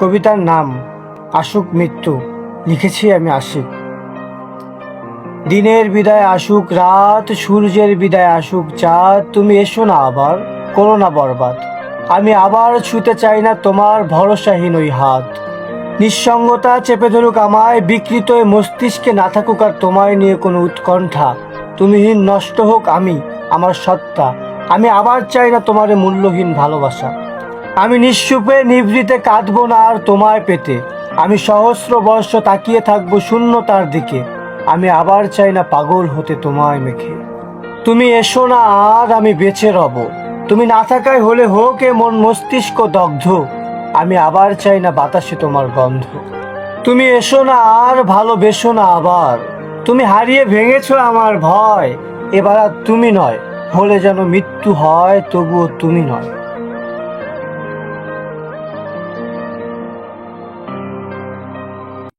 কবিতার নাম আশুক মৃত্যু। লিখেছি আমি আশিক। দিনের বিদায় আসুক রাত সূর্যের বিদায় আসুক চাঁদ, তুমি এসো না আবার, করো না বরবাদ। আমি আবার ছুতে চাই না তোমার ভরসাহীন ওই হাত। নিঃসঙ্গতা চেপে ধরুক আমায়, বিকৃত মস্তিষ্কে না থাকুক আর তোমায় নিয়ে কোনো উৎকণ্ঠা। তুমিহীন নষ্ট হোক আমি, আমার সত্তা। আমি আবার চাই না তোমার মূল্যহীন ভালোবাসা। আমি নিঃসুপে নিভৃতে কাঁদবো না আর তোমায় পেতে। আমি সহস্র বর্ষ তাকিয়ে থাকব শূন্যতার দিকে। আমি আবার চাই না পাগল হতে তোমায় মেখে। তুমি এসো না আর আমি বেঁচে রব। তুমি না থাকায় হলে হোক এ মন মস্তিষ্ক দগ্ধ। আমি আবার চাই না বাতাসে তোমার গন্ধ। তুমি এসো না, আর ভালোবেসো না আবার। তুমি হারিয়ে ভেঙেছো আমার ভয়। এবার আর তুমি নয়, হলে যেন মৃত্যু হয় তবুও তুমি নয়।